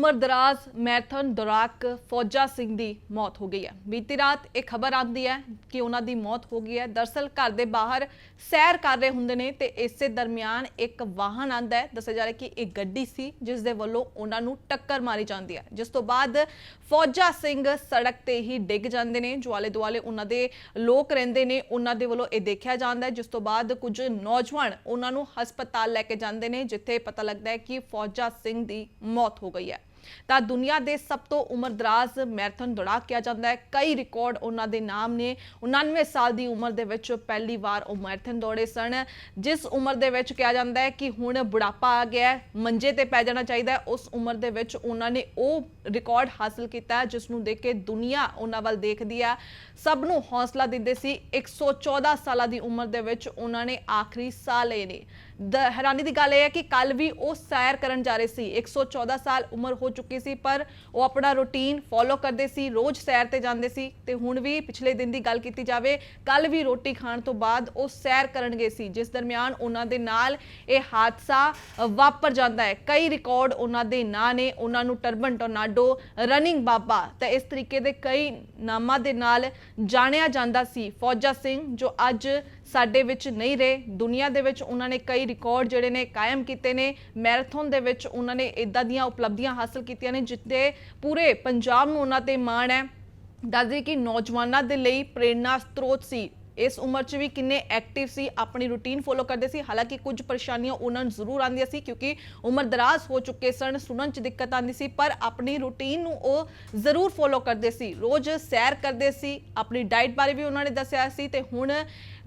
ਉਮਰਦਰਾਜ਼ marathon ਦੌਰਾਕ ਫੌਜਾ ਸਿੰਘ ਦੀ ਮੌਤ ਹੋ ਗਈ ਹੈ। ਬੀਤੀ ਰਾਤ ਇਹ ਖਬਰ ਆਉਂਦੀ ਹੈ ਕਿ ਉਹਨਾਂ ਦੀ ਮੌਤ ਹੋ ਗਈ ਹੈ। ਦਰਸਲ ਘਰ ਦੇ ਬਾਹਰ ਸੈਰ ਕਰ ਰਹੇ ਹੁੰਦੇ ਨੇ ਤੇ ਇਸੇ ਦਰਮਿਆਨ ਇੱਕ ਵਾਹਨ ਆਂਦਾ ਹੈ। ਦੱਸਿਆ ਜਾ ਰਿਹਾ ਕਿ ਇਹ ਗੱਡੀ ਸੀ, ਜਿਸ ਦੇ ਵੱਲੋਂ ਉਹਨਾਂ ਨੂੰ ਟੱਕਰ ਮਾਰੀ ਜਾਂਦੀ ਹੈ। ਜਿਸ ਤੋਂ ਬਾਅਦ ਫੌਜਾ ਸਿੰਘ ਸੜਕ ਤੇ ਹੀ ਡਿੱਗ ਜਾਂਦੇ ਨੇ। ਜੋ ਆਲੇ ਦੁਆਲੇ ਉਹਨਾਂ ਦੇ ਲੋਕ ਰਹਿੰਦੇ ਨੇ। ਉਹਨਾਂ ਦੇ ਵੱਲੋਂ ਇਹ ਦੇਖਿਆ ਜਾਂਦਾ ਹੈ। ਜਿਸ ਤੋਂ ਬਾਅਦ ਕੁਝ ਨੌਜਵਾਨ ਉਹਨਾਂ ਨੂੰ ਹਸਪਤਾਲ ਲੈ ਕੇ ਜਾਂਦੇ ਨੇ, ਜਿੱਥੇ ਪਤਾ ਲੱਗਦਾ ਹੈ ਕਿ ਫੌਜਾ ਸਿੰਘ ਦੀ ਮੌਤ ਹੋ ਗਈ ਹੈ। ਤਾਂ ਦੁਨੀਆ ਦੇ ਸਭ ਤੋਂ ਉਮਰਦਰਾਜ਼ ਮੈਰਾਥਨ ਦੌੜਾ ਕਿਹਾ ਜਾਂਦਾ ਹੈ। ਕਈ ਰਿਕਾਰਡ ਉਹਨਾਂ ਦੇ ਨਾਮ ਨੇ। 99 ਸਾਲ ਦੀ ਉਮਰ ਦੇ ਵਿੱਚ ਪਹਿਲੀ ਵਾਰ ਉਹ ਮੈਰਾਥਨ ਦੌੜੇ ਸਨ। ਜਿਸ ਉਮਰ ਦੇ ਵਿੱਚ ਕਿਹਾ ਜਾਂਦਾ ਹੈ ਕਿ ਹੁਣ ਬੁਢਾਪਾ ਆ ਗਿਆ ਹੈ ਮੰਜੇ ਤੇ ਪੈ ਜਾਣਾ ਚਾਹੀਦਾ ਹੈ। ਉਸ ਉਮਰ ਦੇ ਵਿੱਚ ਉਹਨਾਂ ਨੇ ਉਹ ਰਿਕਾਰਡ ਹਾਸਲ ਕੀਤਾ ਹੈ, ਜਿਸ ਨੂੰ ਦੇਖ ਕੇ ਦੁਨੀਆ ਉਹਨਾਂ ਵੱਲ ਦੇਖਦੀ ਹੈ। ਸਭ ਨੂੰ ਹੌਸਲਾ ਦਿੰਦੇ ਸੀ। 114 ਸਾਲਾਂ ਦੀ ਉਮਰ ਦੇ ਵਿੱਚ ਉਹਨਾਂ ਨੇ ਆਖਰੀ ਸਾਹ ਲਏ ਨੇ। ਦ- ਹੈਰਾਨੀ ਦੀ ਗੱਲ ਇਹ ਹੈ ਕਿ ਕੱਲ ਵੀ ਉਹ ਸੈਰ ਕਰਨ ਜਾ ਰਹੇ ਸੀ। 114 ਸਾਲ ਉਮਰ ਹੋ ਚੁੱਕੀ ਸੀ, ਪਰ ਉਹ ਆਪਣਾ ਰੁਟੀਨ ਫੋਲੋ ਕਰਦੇ ਸੀ, ਰੋਜ਼ ਸੈਰ ਤੇ ਜਾਂਦੇ ਸੀ ਤੇ ਹੁਣ ਵੀ ਪਿਛਲੇ ਦਿਨ ਦੀ ਗੱਲ ਕੀਤੀ ਜਾਵੇ ਕੱਲ ਵੀ ਰੋਟੀ ਖਾਣ ਤੋਂ ਬਾਅਦ ਉਹ ਸੈਰ ਕਰਨ ਗਏ ਸੀ, ਜਿਸ ਦਰਮਿਆਨ ਉਹਨਾਂ ਦੇ ਨਾਲ ਇਹ ਹਾਦਸਾ ਵਾਪਰ ਜਾਂਦਾ ਹੈ। ਕਈ ਰਿਕਾਰਡ ਉਹਨਾਂ ਦੇ ਨਾਂ ਨੇ, ਉਹਨਾਂ ਨੂੰ ਟਰਬਨ ਟੋਰਨਾਡੋ, ਰਨਿੰਗ ਬਾਬਾ ਤਾਂ ਇਸ ਤਰੀਕੇ ਦੇ ਕਈ ਨਾਮਾਂ ਦੇ ਨਾਲ ਜਾਣਿਆ ਜਾਂਦਾ ਸੀ। ਫੌਜਾ ਸਿੰਘ ਜੋ ਅੱਜ ਸਾਡੇ ਵਿੱਚ ਨਹੀਂ ਰਹੇ। ਦੁਨੀਆ ਦੇ ਵਿੱਚ ਉਹਨਾਂ ਨੇ ਕਈ ਰਿਕਾਰਡ ਜਿਹੜੇ ਨੇ ਕਾਇਮ ਕੀਤੇ ਨੇ। ਮੈਰਾਥਨ ਦੇ ਵਿੱਚ ਉਹਨਾਂ ਨੇ ਇਦਾਂ ਦੀਆਂ ਉਪਲਬਧੀਆਂ ਹਾਸਲ ਕੀਤੀਆਂ ਨੇ ਜਿੱਤੇ ਪੂਰੇ ਪੰਜਾਬ ਨੂੰ ਉਹਨਾਂ ਤੇ ਮਾਣ ਹੈ। ਦੱਸਦੇ ਕਿ ਨੌਜਵਾਨਾਂ ਦੇ ਲਈ ਪ੍ਰੇਰਨਾ ਸਰੋਤ ਸੀ। ਇਸ ਉਮਰ 'ਚ ਵੀ ਕਿੰਨੇ ਐਕਟਿਵ ਸੀ, ਆਪਣੀ ਰੁਟੀਨ ਫੋਲੋ ਕਰਦੇ ਸੀ, ਹਾਲਾਂਕਿ ਕੁਝ ਪਰੇਸ਼ਾਨੀਆਂ ਉਹਨਾਂ ਨੂੰ ਜ਼ਰੂਰ ਆਉਂਦੀਆਂ ਸੀ, ਕਿਉਂਕਿ ਉਮਰ ਦਰਾਜ਼ ਹੋ ਚੁੱਕੇ ਸਨ, ਸੁਣਨ 'ਚ ਦਿੱਕਤ ਆਉਂਦੀ ਸੀ, ਪਰ ਆਪਣੀ ਰੁਟੀਨ ਨੂੰ ਉਹ ਜ਼ਰੂਰ ਫੋਲੋ ਕਰਦੇ ਸੀ। ਰੋਜ਼ ਸੈਰ ਕਰਦੇ ਸੀ, ਆਪਣੀ ਡਾਈਟ ਬਾਰੇ ਵੀ ਉਹਨਾਂ ਨੇ ਦੱਸਿਆ ਸੀ ਤੇ ਹੁਣ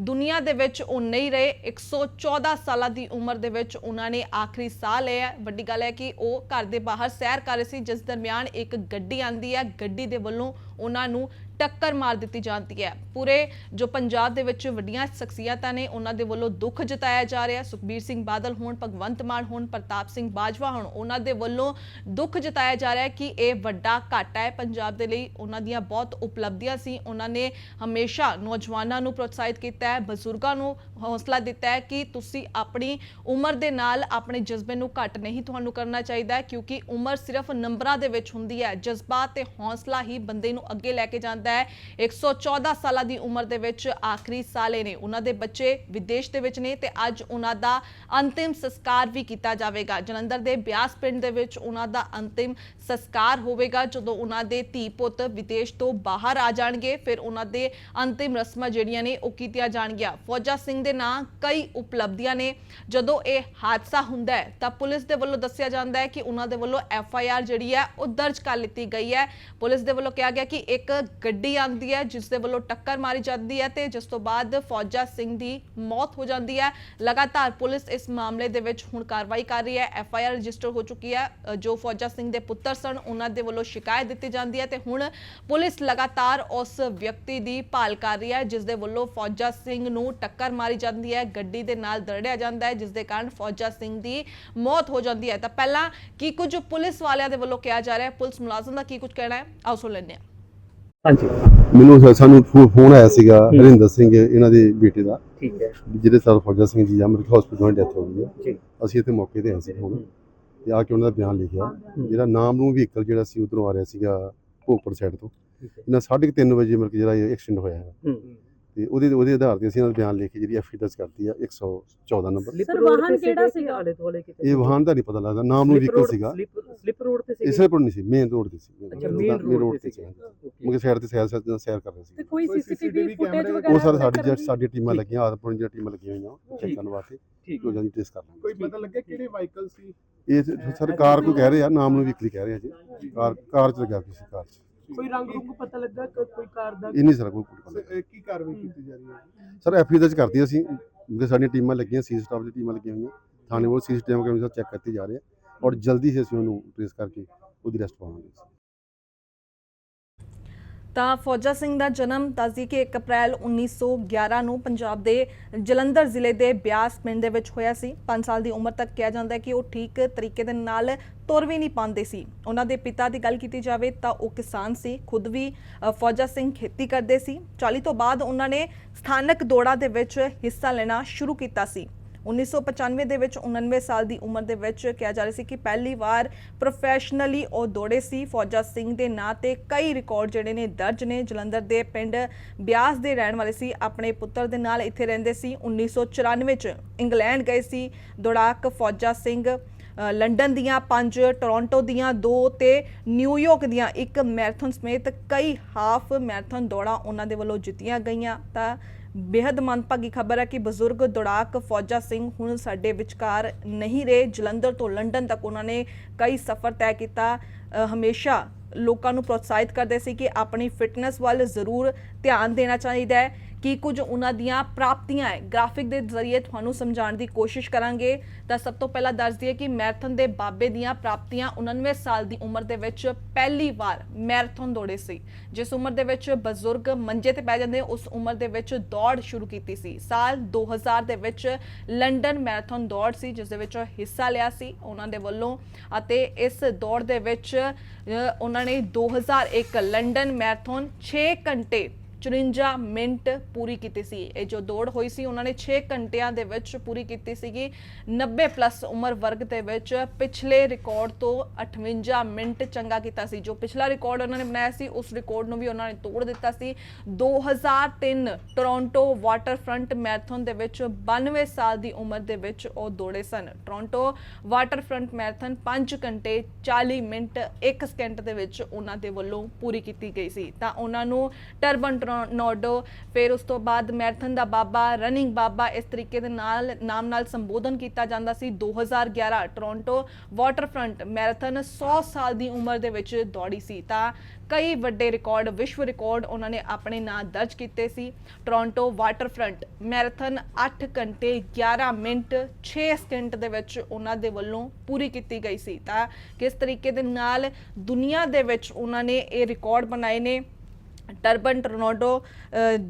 ਦੁਨੀਆ ਦੇ ਵਿੱਚ ਉਹ ਨਹੀਂ ਰਹੇ। 114 ਸਾਲਾਂ ਦੀ ਉਮਰ ਦੇ ਵਿੱਚ ਉਹਨਾਂ ਨੇ ਆਖਰੀ ਸਾਹ ਲਿਆ। ਵੱਡੀ ਗੱਲ ਹੈ ਕਿ ਉਹ ਘਰ ਦੇ ਬਾਹਰ ਸੈਰ ਕਰ ਰਹੇ ਸੀ, ਜਿਸ ਦਰਮਿਆਨ ਇੱਕ ਗੱਡੀ ਆਂਦੀ ਹੈ, ਗੱਡੀ ਦੇ ਵੱਲੋਂ ਉਹਨਾਂ ਨੂੰ ਟੱਕਰ ਮਾਰ ਦਿੱਤੀ ਜਾਂਦੀ ਹੈ। ਪੂਰੇ ਜੋ ਪੰਜਾਬ ਦੇ ਵਿੱਚ ਵੱਡੀਆਂ ਸ਼ਖਸੀਅਤਾਂ ਨੇ, ਉਹਨਾਂ ਦੇ ਵੱਲੋਂ ਦੁੱਖ ਜਤਾਇਆ ਜਾ ਰਿਹਾ। ਸੁਖਬੀਰ ਸਿੰਘ ਬਾਦਲ ਹੋਣ, ਭਗਵੰਤ ਮਾਨ ਹੋਣ, ਪ੍ਰਤਾਪ ਸਿੰਘ ਬਾਜਵਾ ਹੋਣ, ਉਹਨਾਂ ਦੇ ਵੱਲੋਂ ਦੁੱਖ ਜਤਾਇਆ ਜਾ ਰਿਹਾ ਕਿ ਇਹ ਵੱਡਾ ਘਾਟਾ ਹੈ ਪੰਜਾਬ ਦੇ ਲਈ। ਉਹਨਾਂ ਦੀਆਂ ਬਹੁਤ ਉਪਲਬਧੀਆਂ ਸੀ। ਉਹਨਾਂ ਨੇ ਹਮੇਸ਼ਾ ਨੌਜਵਾਨਾਂ ਨੂੰ ਪ੍ਰੋਤਸਾਹਿਤ ਕੀਤਾ ਹੈ, ਬਜ਼ੁਰਗਾਂ ਨੂੰ ਹੌਸਲਾ ਦਿੱਤਾ ਹੈ ਕਿ ਤੁਸੀਂ ਆਪਣੀ ਉਮਰ ਦੇ ਨਾਲ ਆਪਣੇ ਜਜ਼ਬੇ ਨੂੰ ਘੱਟ ਨਹੀਂ ਤੁਹਾਨੂੰ ਕਰਨਾ ਚਾਹੀਦਾ ਕਿਉਂਕਿ ਉਮਰ ਸਿਰਫ ਨੰਬਰਾਂ ਦੇ ਵਿੱਚ ਹੁੰਦੀ ਹੈ। ਜਜ਼ਬਾ ਤੇ ਹੌਸਲਾ ਹੀ ਬੰਦੇ ਨੂੰ ਅੱਗੇ ਲੈ ਕੇ ਜਾਂਦਾ ਹੈ। 114 ਸਾਲਾਂ ਦੀ ਉਮਰ ਦੇ ਵਿੱਚ ਆਖਰੀ ਸਾਲੇ ਨੇ। ਉਹਨਾਂ ਦੇ ਬੱਚੇ ਵਿਦੇਸ਼ ਦੇ ਵਿੱਚ ਨੇ ਤੇ ਅੱਜ ਉਹਨਾਂ ਦਾ ਅੰਤਿਮ ਸੰਸਕਾਰ ਵੀ ਕੀਤਾ ਜਾਵੇਗਾ। ਜਲੰਧਰ ਦੇ ਬਿਆਸ ਪਿੰਡ ਦੇ ਵਿੱਚ ਉਹਨਾਂ ਦਾ ਅੰਤਿਮ ਸੰਸਕਾਰ ਹੋਵੇਗਾ। ਜਦੋਂ ਉਹਨਾਂ ਦੇ ਧੀ ਪੁੱਤ ਵਿਦੇਸ਼ ਤੋਂ ਬਾਹਰ ਆ ਜਾਣਗੇ, ਫਿਰ ਉਹਨਾਂ ਦੇ ਅੰਤਿਮ ਰਸਮਾਂ ਜਿਹੜੀਆਂ ਨੇ ਉਹ ਕੀਤੀਆਂ ਜਾਣਗੀਆਂ। ਫੌਜਾ ਸਿੰਘ ਦੇ ਨਾਂ ਕਈ ਉਪਲਬਧੀਆਂ ਨੇ। ਜਦੋਂ ਇਹ ਹਾਦਸਾ ਹੁੰਦਾ ਹੈ, ਤਾਂ ਪੁਲਿਸ ਦੇ ਵੱਲੋਂ ਦੱਸਿਆ ਜਾਂਦਾ ਹੈ ਕਿ ਉਹਨਾਂ ਦੇ ਵੱਲੋਂ ਐਫ ਆਈ ਆਰ ਜਿਹੜੀ ਹੈ, ਉਹ ਦਰਜ ਕਰ ਲਿੱਤੀ ਗਈ ਹੈ। ਪੁਲਿਸ ਦੇ ਵੱਲੋਂ ਕਿਹਾ ਗਿਆ ਕਿ ਇੱਕ ਗੱਡੀ ਆਉਂਦੀ ਹੈ, ਜਿਸ ਦੇ ਵੱਲੋਂ ਟੱਕਰ ਮਾਰੀ ਜਾਂਦੀ ਹੈ ਤੇ ਜਿਸ ਤੋਂ ਬਾਅਦ ਫੌਜਾ ਸਿੰਘ ਦੀ ਮੌਤ ਹੋ ਜਾਂਦੀ ਹੈ। ਲਗਾਤਾਰ ਪੁਲਿਸ ਇਸ ਮਾਮਲੇ ਦੇ ਵਿੱਚ ਹੁਣ ਕਾਰਵਾਈ ਕਰ ਰਹੀ ਹੈ। ਐਫ ਆਈ ਆਰ ਰਜਿਸਟਰ ਹੋ ਚੁੱਕੀ ਹੈ। ਜੋ ਫੌਜਾ ਸਿੰਘ ਦੇ ਪੁੱਤਰ ਸਨ, ਉਹਨਾਂ ਦੇ ਵੱਲੋਂ ਸ਼ਿਕਾਇਤ ਦਿੱਤੀ ਜਾਂਦੀ ਹੈ ਤੇ ਹੁਣ ਪੁਲਿਸ ਲਗਾਤਾਰ ਉਸ ਵਿਅਕਤੀ ਦੀ ਭਾਲ ਕਰ ਰਹੀ ਹੈ, ਜਿਸ ਦੇ ਵੱਲੋਂ ਫੌਜਾ ਸਿੰਘ ਨੂੰ ਟੱਕਰ ਮਾਰੀ ਜਾਂਦੀ ਹੈ। ਗੱਡੀ ਦੇ ਨਾਲ ਦਰੜਿਆ ਜਾਂਦਾ ਹੈ, ਜਿਸ ਦੇ ਕਾਰਨ ਫੌਜਾ ਸਿੰਘ ਦੀ ਮੌਤ ਹੋ ਜਾਂਦੀ ਹੈ। ਤਾਂ ਪਹਿਲਾਂ ਕੀ ਕੁਝ ਪੁਲਿਸ ਵਾਲਿਆਂ ਦੇ ਵੱਲੋਂ ਕਿਹਾ ਜਾ ਰਿਹਾ ਹੈ? ਪੁਲਿਸ ਮੁਲਾਜ਼ਮ ਦਾ ਕੀ ਕੁਝ ਕਹਿਣਾ ਹੈ? ਆਓ ਸੁਣ ਲੈਂਦੇ ਹਾਂ। ਹਾਂਜੀ। ਮੈਨੂੰ ਸਾ- ਸਾਨੂੰ ਫੋ- ਫੋਨ ਆਇਆ ਸੀਗਾ ਹਰਿੰਦਰ ਸਿੰਘ ਇਹਨਾਂ ਦੇ ਬੇਟੇ ਦਾ। ਠੀਕ ਹੈ। ਜਿਹਦੇ ਸਾਲ ਫੌਜਾ ਸਿੰਘ ਜੀ ਅਮਰਿਕ ਹਸਪੀਟਲ ਵਿੱਚ ਡੈਥ ਹੋ ਗਈ ਹੈ ਜੀ। ਅਸੀਂ ਇੱਥੇ ਮੌਕੇ ਤੇ ਆਏ ਸੀ ਹੁਣ ਤੇ ਆ ਕੇ ਉਹਨਾਂ ਦਾ ਬਿਆਨ ਲਿਖਿਆ। ਜਿਹੜਾ ਨਾਮ ਨੂੰ ਵਹੀਕਲ ਜਿਹੜਾ ਸੀ ਉਧਰੋਂ ਆ ਰਿਹਾ ਸੀਗਾ ਭੋਗਪੁਰ ਸਾਈਡ ਤੋਂ। ਠੀਕ ਹੈ। ਇਹਨਾਂ 3:30 ਵਜੇ ਮਤਲਬ ਕਿ ਜਿਹੜਾ ਐਕਸੀਡੈਂਟ ਹੋਇਆ ਹੈ। ਹੂੰ। ਤੇ ਉਹਦੇ ਉਹਦੇ ਆਧਾਰ ਤੇ ਅਸੀਂ ਇਹਨਾਂ ਦਾ ਬਿਆਨ ਲਿਖ ਕੇ ਜਿਹੜੀ ਐਫ ਦਰਜ ਕਰਤੀ ਆ 114 ਨੰਬਰ। ਸਰ, ਵਾਹਨ ਕਿਹੜਾ ਸੀਗਾ? ਆਲੇ ਦੁਆਲੇ ਕਿਤੇ ਇਹ ਵਾਹਨ ਦਾ ਨਹੀਂ ਪਤਾ ਲੱਗਦਾ ਨਾਮ ਨੂੰ ਰੋਡ- ਸੀਗਾ। ਸਲਿੱਪ ਰੋਡ ਤੇ ਸੀਗੇ? ਇਸੇ ਪਰ ਨਹੀਂ ਸੀ ਮੇਨ ਰੋਡ ਤੇ ਸੀ ਅੱਛਾ ਮੇਨ ਰੋਡ ਤੇ ਸੀ. ਮੁਕੇ ਸਾਈਡ ਤੇ ਸੈਰ ਸੈਰ ਸੈਰ ਕਰ ਰਹੇ ਸੀ ਤੇ ਕੋਈ ਸੀਸੀਟੀਵੀ ਫੁਟੇਜ ਵਗੈਰਾ ਉਹ ਸਰ ਸਾਡੀ ਸਾਡੀ ਟੀਮਾਂ ਲੱਗੀਆਂ ਆਦਪੁਰ ਦੀਆਂ ਟੀਮਾਂ ਲੱਗੀਆਂ ਹੋਈਆਂ ਚੈੱਕ। ਕਰਨ ਵਾਸਤੇ। ਠੀਕ। ਹੋ ਜਾਂਦੀ ਟੈਸਟ ਕਰ ਲਾਂਗੇ। ਕੋਈ ਪਤਾ ਲੱਗਿਆ ਕਿਹੜੇ ਵਾਹੀਕਲ ਸੀ? ਇਹ ਸਰ ਕਾਰ ਕੋ ਕਹਿ ਰਹੇ ਆ ਨਾਮ ਨੂੰ ਵੀਕਲੀ ਕਹਿ ਰਹੇ ਆ ਜੀ। ਕਾਰ ਕਾਰ ਚ ਲੱਗਾ ਕਿਸੇ ਕਾਰ ਚ। ਕੋਈ ਰੰਗ ਰੁੰਗ ਪਤਾ ਲੱਗਾ ਕਿ ਕੋਈ ਕਾਰ ਦਾ ਇਹ ਨਹੀਂ ਸਰ ਕੋਈ ਪਤਾ ਇਹ ਕੀ ਕਾਰਵਾਈ ਕੀਤੀ ਜਾ ਰਹੀ ਹੈ ਸਰ ਐਫ ਦਰਜ ਕਰਤੀ ਅਸੀਂ ਕਿਉਂਕਿ ਸਾਡੀਆਂ ਟੀਮਾਂ ਲੱਗੀਆਂ ਸੀ ਸਟਾਫ ਦੀ ਟੀਮਾਂ ਲੱਗੀਆਂ ਹੋਈਆਂ। ਥਾਣੇ ਉਹ ਸੀ ਟੀਮ ਕੈਮਰਾ ਚੈੱਕ ਕਰਤੇ ਜਾ ਰਹੇ ਆ ਔਰ ਜਲਦੀ ਹੀ ਅਸੀਂ ਉਹਨੂੰ ਟ੍ਰੇਸ ਕਰਕੇ ਉਹਦੀ ਰੈਸਟ ਪਾਵਾਂਗੇ ਤਾਂ ਫੌਜਾ ਸਿੰਘ ਦਾ ਜਨਮ ਦੱਸਦੀ ਕਿ 1 ਅਪ੍ਰੈਲ 1911 ਨੂੰ ਪੰਜਾਬ ਦੇ ਜਲੰਧਰ ਜ਼ਿਲ੍ਹੇ ਦੇ ਬਿਆਸ ਪਿੰਡ ਦੇ ਵਿੱਚ ਹੋਇਆ ਸੀ। 5 ਸਾਲ ਦੀ ਉਮਰ ਤੱਕ ਕਿਹਾ ਜਾਂਦਾ ਹੈ ਕਿ ਉਹ ਠੀਕ ਤਰੀਕੇ ਦੇ ਨਾਲ ਤੁਰ ਵੀ ਨਹੀਂ ਪਾਉਂਦੇ ਸੀ। ਉਹਨਾਂ ਦੇ ਪਿਤਾ ਦੀ ਗੱਲ ਕੀਤੀ ਜਾਵੇ ਤਾਂ ਉਹ ਕਿਸਾਨ ਸੀ, ਖੁਦ ਵੀ ਫੌਜਾ ਸਿੰਘ ਖੇਤੀ ਕਰਦੇ ਸੀ। 40 ਤੋਂ ਬਾਅਦ ਉਹਨਾਂ ਨੇ ਸਥਾਨਕ ਦੌੜਾਂ ਦੇ ਵਿੱਚ ਹਿੱਸਾ ਲੈਣਾ ਸ਼ੁਰੂ ਕੀਤਾ ਸੀ। 1995 ਦੇ ਵਿੱਚ 99 ਸਾਲ ਦੀ ਉਮਰ ਦੇ ਵਿੱਚ ਕਿਹਾ ਜਾ ਰਿਹਾ ਸੀ ਕਿ ਪਹਿਲੀ ਵਾਰ ਪ੍ਰੋਫੈਸ਼ਨਲੀ ਉਹ ਦੌੜੇ ਸੀ। ਫੌਜਾ ਸਿੰਘ ਦੇ ਨਾਂ ਤੇ ਕਈ ਰਿਕਾਰਡ ਜਿਹੜੇ ਨੇ ਦਰਜ ਨੇ। ਜਲੰਧਰ ਦੇ ਪਿੰਡ ਬਿਆਸ ਦੇ ਰਹਿਣ ਵਾਲੇ ਸੀ। ਆਪਣੇ ਪੁੱਤਰ ਦੇ ਨਾਲ ਇੱਥੇ ਰਹਿੰਦੇ ਸੀ। 1994 ਚ ਇੰਗਲੈਂਡ ਗਏ ਸੀ। ਦੌੜਾਕ ਫੌਜਾ ਸਿੰਘ ਲੰਡਨ ਦੀਆਂ ਪੰਜ, ਟੋਰਾਂਟੋ ਦੀਆਂ ਦੋ ਤੇ ਨਿਊਯਾਰਕ ਦੀਆਂ ਇੱਕ ਮੈਰਾਥਨ ਸਮੇਤ ਕਈ ਹਾਫ ਮੈਰਾਥਨ ਦੌੜਾਂ ਉਹਨਾਂ ਦੇ ਵੱਲੋਂ ਜਿੱਤੀਆਂ ਗਈਆਂ। ਤਾਂ ਬੇहद ਮੰਦਭਾਗੀ ਖਬਰ ਹੈ ਕਿ ਬਜ਼ੁਰਗ ਦੌੜਾਕ ਫੌਜਾ ਸਿੰਘ ਹੁਣ ਸਾਡੇ ਵਿਚਕਾਰ ਨਹੀਂ ਰਹੇ। ਜਲੰਧਰ ਤੋਂ ਲੰਡਨ ਤੱਕ ਉਹਨਾਂ ਨੇ ਕਈ ਸਫ਼ਰ ਤੈਅ ਕੀਤਾ। ਹਮੇਸ਼ਾ ਲੋਕਾਂ ਨੂੰ ਪ੍ਰੋਤਸਾਹਿਤ ਕਰਦੇ ਸੀ ਕਿ ਆਪਣੀ ਫਿਟਨੈਸ ਵੱਲ ਜ਼ਰੂਰ ਧਿਆਨ ਦੇਣਾ ਚਾਹੀਦਾ ਹੈ। ਕੀ ਕੁਝ ਉਹਨਾਂ ਦੀਆਂ ਪ੍ਰਾਪਤੀਆਂ ਹੈ। ਗ੍ਰਾਫਿਕ ਦੇ ਜ਼ਰੀਏ ਤੁਹਾਨੂੰ ਸਮਝਾਉਣ ਦੀ ਕੋਸ਼ਿਸ਼ ਕਰਾਂਗੇ। ਤਾਂ ਸਭ ਤੋਂ ਪਹਿਲਾਂ ਦੱਸ ਦਈਏ ਕਿ ਮੈਰਾਥਨ ਦੇ ਬਾਬੇ ਦੀਆਂ ਪ੍ਰਾਪਤੀਆਂ 99 ਸਾਲ ਦੀ ਉਮਰ ਦੇ ਵਿੱਚ ਪਹਿਲੀ ਵਾਰ ਮੈਰਾਥਨ ਦੌੜੇ ਸੀ। ਜਿਸ ਉਮਰ ਦੇ ਵਿੱਚ ਬਜ਼ੁਰਗ ਮੰਜੇ ਤੇ ਪੈ ਜਾਂਦੇ, ਉਸ ਉਮਰ ਦੇ ਵਿੱਚ ਦੌੜ ਸ਼ੁਰੂ ਕੀਤੀ ਸੀ। ਸਾਲ 2000 ਦੇ ਵਿੱਚ ਲੰਡਨ ਮੈਰਾਥਨ ਦੌੜ ਸੀ, ਜਿਸ ਦੇ ਵਿੱਚ ਉਹ ਹਿੱਸਾ ਲਿਆ ਸੀ ਉਹਨਾਂ ਦੇ ਵੱਲੋਂ। ਅਤੇ ਇਸ ਦੌੜ ਦੇ ਵਿੱਚ ਉਹਨਾਂ ਨੇ 2001 ਲੰਡਨ ਮੈਰਾਥਨ 6 ਘੰਟੇ 54 ਮਿੰਟ ਪੂਰੀ ਕੀਤੀ ਸੀ। ਇਹ ਜੋ ਦੌੜ ਹੋਈ ਸੀ, ਉਹਨਾਂ ਨੇ 6 ਘੰਟਿਆਂ ਦੇ ਵਿੱਚ ਪੂਰੀ ਕੀਤੀ ਸੀਗੀ। 90 ਪਲੱਸ ਉਮਰ ਵਰਗ ਦੇ ਵਿੱਚ ਪਿਛਲੇ ਰਿਕਾਰਡ ਤੋਂ 58 ਮਿੰਟ ਚੰਗਾ ਕੀਤਾ ਸੀ। ਜੋ ਪਿਛਲਾ ਰਿਕਾਰਡ ਉਹਨਾਂ ਨੇ ਬਣਾਇਆ ਸੀ, ਉਸ ਰਿਕਾਰਡ ਨੂੰ ਵੀ ਉਹਨਾਂ ਨੇ ਤੋੜ ਦਿੱਤਾ ਸੀ। 2003 ਟੋਰਾਂਟੋ ਵਾਟਰਫਰੰਟ ਮੈਰਾਥਨ ਦੇ ਵਿੱਚ 92 ਸਾਲ ਦੀ ਉਮਰ ਦੇ ਵਿੱਚ ਉਹ ਦੌੜੇ ਸਨ। ਟੋਰਾਂਟੋ ਵਾਟਰਫਰੰਟ ਮੈਰਾਥਨ 5 ਘੰਟੇ 40 ਮਿੰਟ 1 ਸਕਿੰਟ ਦੇ ਵਿੱਚ ਉਹਨਾਂ ਦੇ ਵੱਲੋਂ ਪੂਰੀ ਕੀਤੀ ਗਈ ਸੀ। ਤਾਂ ਉਹਨਾਂ ਨੂੰ ਟਰਬਨ ਟੋਰਨੋਡੋ ਫਿਰ ਉਸ ਤੋਂ ਬਾਅਦ ਮੈਰਾਥਨ ਦਾ ਬਾਬਾ, ਰਨਿੰਗ ਬਾਬਾ, ਇਸ ਤਰੀਕੇ ਦੇ ਨਾਲ, ਨਾਮ ਨਾਲ ਸੰਬੋਧਨ ਕੀਤਾ ਜਾਂਦਾ ਸੀ 2011 ਟੋਰਾਂਟੋ ਵਾਟਰਫਰੰਟ ਮੈਰਾਥਨ 100 ਸਾਲ ਦੀ ਉਮਰ ਦੇ ਵਿੱਚ ਦੌੜੀ ਸੀ। ਤਾਂ ਕਈ ਵੱਡੇ ਰਿਕਾਰਡ, ਵਿਸ਼ਵ ਰਿਕਾਰਡ ਉਹਨਾਂ ਨੇ ਆਪਣੇ ਨਾਂ ਦਰਜ ਕੀਤੇ ਸੀ। ਟੋਰਾਂਟੋ ਵਾਟਰਫਰੰਟ ਮੈਰਾਥਨ 8 ਘੰਟੇ 11 ਮਿੰਟ 6 ਸਕਿੰਟ ਦੇ ਵਿੱਚ ਉਹਨਾਂ ਦੇ ਵੱਲੋਂ ਪੂਰੀ ਕੀਤੀ ਗਈ ਸੀ। ਤਾਂ ਕਿਸ ਤਰੀਕੇ ਦੇ ਨਾਲ ਦੁਨੀਆ ਦੇ ਵਿੱਚ ਉਹਨਾਂ ਨੇ ਇਹ ਰਿਕਾਰਡ ਬਣਾਏ ਨੇ? ਟਰਬਨ ਟੋਰਨੋਡੋ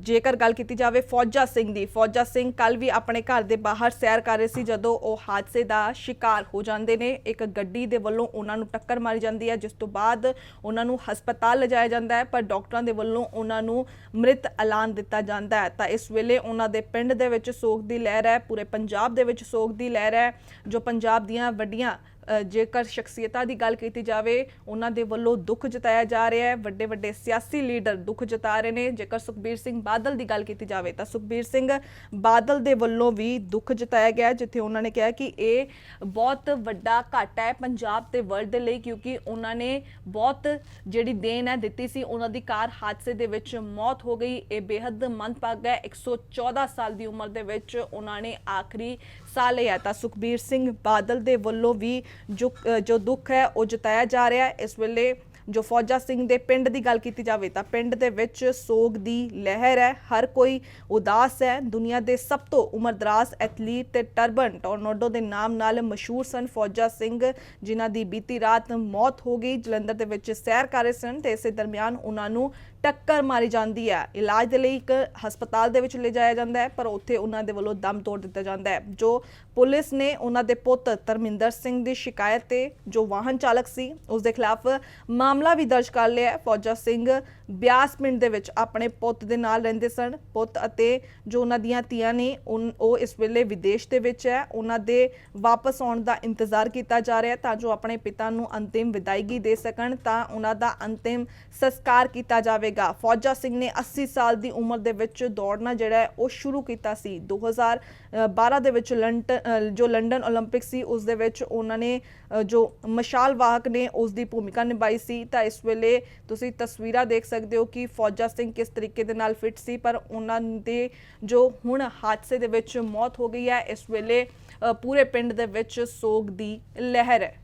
ਜੇਕਰ ਗੱਲ ਕੀਤੀ ਜਾਵੇ ਫੌਜਾ ਸਿੰਘ ਦੀ, ਫੌਜਾ ਸਿੰਘ ਕੱਲ ਵੀ ਆਪਣੇ ਘਰ ਦੇ ਬਾਹਰ ਸੈਰ ਕਰ ਰਹੇ ਸੀ, ਜਦੋਂ ਉਹ ਹਾਦਸੇ ਦਾ ਸ਼ਿਕਾਰ ਹੋ ਜਾਂਦੇ ਨੇ। ਇੱਕ ਗੱਡੀ ਦੇ ਵੱਲੋਂ ਉਹਨਾਂ ਨੂੰ ਟੱਕਰ ਮਾਰੀ ਜਾਂਦੀ ਹੈ, ਜਿਸ ਤੋਂ ਬਾਅਦ ਉਹਨਾਂ ਨੂੰ ਹਸਪਤਾਲ ਲਿਜਾਇਆ ਜਾਂਦਾ ਹੈ, ਪਰ ਡਾਕਟਰਾਂ ਦੇ ਵੱਲੋਂ ਉਹਨਾਂ ਨੂੰ ਮ੍ਰਿਤ ਐਲਾਨ ਦਿੱਤਾ ਜਾਂਦਾ ਹੈ। ਤਾਂ ਇਸ ਵੇਲੇ ਉਹਨਾਂ ਦੇ ਪਿੰਡ ਦੇ ਵਿੱਚ ਸੋਗ ਦੀ ਲਹਿਰ ਹੈ, ਪੂਰੇ ਪੰਜਾਬ ਦੇ ਵਿੱਚ ਸੋਗ ਦੀ ਲਹਿਰ ਹੈ, ਜੋ ਪੰਜਾਬ ਦੀਆਂ ਵੱਡੀਆਂ ਜੇਕਰ ਸ਼ਖਸੀਅਤਾਂ ਦੀ ਗੱਲ ਕੀਤੀ ਜਾਵੇ, ਉਹਨਾਂ ਦੇ ਵੱਲੋਂ ਦੁੱਖ ਜਤਾਇਆ ਜਾ ਰਿਹਾ ਹੈ। ਵੱਡੇ ਵੱਡੇ ਸਿਆਸੀ ਲੀਡਰ ਦੁੱਖ ਜਤਾ ਰਹੇ ਨੇ। ਜੇਕਰ ਸੁਖਬੀਰ ਸਿੰਘ ਬਾਦਲ ਦੀ ਗੱਲ ਕੀਤੀ ਜਾਵੇ, ਤਾਂ ਸੁਖਬੀਰ ਸਿੰਘ ਬਾਦਲ ਦੇ ਵੱਲੋਂ ਵੀ ਦੁੱਖ ਜਤਾਇਆ ਗਿਆ ਜਿੱਥੇ ਉਹਨਾਂ ਨੇ ਕਿਹਾ ਕਿ ਇਹ ਬਹੁਤ ਵੱਡਾ ਘਾਟਾ ਹੈ ਪੰਜਾਬ ਤੇ ਵਰਲਡ ਦੇ ਲਈ, ਕਿਉਂਕਿ ਉਹਨਾਂ ਨੇ ਬਹੁਤ ਜਿਹੜੀ ਦੇਣ ਹੈ ਦਿੱਤੀ ਸੀ, ਉਹਨਾਂ ਦੀ ਕਾਰ ਹਾਦਸੇ ਦੇ ਵਿੱਚ ਮੌਤ ਹੋ ਗਈ। ਇਹ ਬੇहद ਮੰਦਭਾਗਾ ਹੈ। 114 ਸਾਲ ਦੀ ਉਮਰ ਦੇ ਵਿੱਚ ਉਹਨਾਂ ਨੇ ਆਖਰੀ ਸਾਹ ਲਿਆ ਤਾਂ ਸੁਖਬੀਰ ਸਿੰਘ ਬਾਦਲ ਦੇ ਵੱਲੋਂ ਵੀ ਜੋ ਜੋ ਦੁੱਖ ਹੈ, ਉਹ ਜਤਾਇਆ ਜਾ ਰਿਹਾ ਹੈ। ਇਸ ਵੇਲੇ ਜੋ ਫੌਜਾ ਸਿੰਘ ਦੇ ਪਿੰਡ ਦੀ ਗੱਲ ਕੀਤੀ ਜਾਵੇ ਤਾਂ ਪਿੰਡ ਦੇ ਵਿੱਚ ਸੋਗ ਦੀ ਲਹਿਰ ਹੈ। ਹਰ ਕੋਈ ਉਦਾਸ ਹੈ। ਦੁਨੀਆ ਦੇ ਸਭ ਤੋਂ ਉਮਰਦਰਾਜ਼ ਐਥਲੀਟ ਤੇ ਟਰਬਨ ਟੋਰਨੋਡੋ ਦੇ ਨਾਮ ਨਾਲ ਮਸ਼ਹੂਰ ਸਨ ਫੌਜਾ ਸਿੰਘ, ਜਿਨ੍ਹਾਂ ਦੀ ਬੀਤੀ ਰਾਤ ਮੌਤ ਹੋ ਗਈ। ਜਲੰਧਰ ਦੇ ਵਿੱਚ ਸੈਰ ਕਰ ਰਹੇ ਸਨ ਤੇ ਇਸੇ ਦਰਮਿਆਨ ਉਹਨਾਂ ਨੂੰ ਟੱਕਰ ਮਾਰੀ ਜਾਂਦੀ ਹੈ। ਇਲਾਜ ਦੇ ਲਈ ਇੱਕ ਹਸਪਤਾਲ ਦੇ ਵਿੱਚ ਲਿਜਾਇਆ ਜਾਂਦਾ ਹੈ, ਪਰ ਉੱਥੇ ਉਹਨਾਂ ਦੇ ਵੱਲੋਂ ਦਮ ਤੋੜ ਦਿੱਤਾ ਜਾਂਦਾ ਹੈ, ਜੋ ਪੁਲਿਸ ਨੇ ਉਹਨਾਂ ਦੇ ਪੁੱਤ ਧਰਮਿੰਦਰ ਸਿੰਘ ਦੀ ਸ਼ਿਕਾਇਤ ਤੇ ਜੋ ਵਾਹਨ ਚਾਲਕ ਸੀ, ਉਸ ਦੇ ਖਿਲਾਫ ਮਾਮਲਾ ਵੀ ਦਰਜ ਕਰ ਲਿਆ ਹੈ। ਫੌਜਾ ਸਿੰਘ ਬਿਆਸ ਪਿੰਡ ਦੇ ਵਿੱਚ ਆਪਣੇ ਪੁੱਤ ਦੇ ਨਾਲ ਰਹਿੰਦੇ ਸਨ। ਪੁੱਤ ਅਤੇ ਜੋ ਉਹਨਾਂ ਦੀਆਂ ਧੀਆਂ ਨੇ, ਉਨ- ਉਹ ਇਸ ਵੇਲੇ ਵਿਦੇਸ਼ ਦੇ ਵਿੱਚ ਹੈ। ਉਹਨਾਂ ਦੇ ਵਾਪਸ ਆਉਣ ਦਾ ਇੰਤਜ਼ਾਰ ਕੀਤਾ ਜਾ ਰਿਹਾ ਤਾਂ ਜੋ ਆਪਣੇ ਪਿਤਾ ਨੂੰ ਅੰਤਿਮ ਵਿਦਾਇਗੀ ਦੇ ਸਕਣ ਤਾਂ ਉਹਨਾਂ ਦਾ ਅੰਤਿਮ ਸੰਸਕਾਰ ਕੀਤਾ ਜਾਵੇ ਜਾਵੇਗਾ ਫੌਜਾ ਸਿੰਘ ਨੇ 80 ਸਾਲ ਦੀ ਉਮਰ ਦੇ ਵਿੱਚ ਦੌੜਨਾ ਜਿਹੜਾ ਹੈ ਉਹ ਸ਼ੁਰੂ ਕੀਤਾ ਸੀ 2012 ਦੇ ਵਿੱਚ ਲੰਡਨ ਅ, ਜੋ ਲੰਡਨ 올림픽 ਸੀ ਉਸ ਦੇ ਵਿੱਚ ਉਹਨਾਂ ਨੇ ਅ, ਜੋ ਮਸ਼ਾਲ ਵਾਹਕ ਨੇ ਉਸ ਦੀ ਭੂਮਿਕਾ ਨਿਭਾਈ ਸੀ ਤਾਂ ਇਸ ਵੇਲੇ ਤੁਸੀਂ ਤਸਵੀਰਾਂ ਦੇਖ ਸਕਦੇ ਹੋ ਕਿ ਫੌਜਾ ਸਿੰਘ ਕਿਸ ਤਰੀਕੇ ਦੇ ਨਾਲ ਫਿੱਟ ਸੀ ਪਰ ਉਹਨਾਂ ਦੇ ਜੋ ਹੁਣ ਹਾਦਸੇ ਦੇ ਵਿੱਚ ਮੌਤ ਹੋ ਗਈ ਹੈ ਇਸ ਵੇਲੇ ਅ, ਪੂਰੇ ਪਿੰਡ ਦੇ ਵਿੱਚ ਸੋਗ ਦੀ ਲਹਿਰ ਹੈ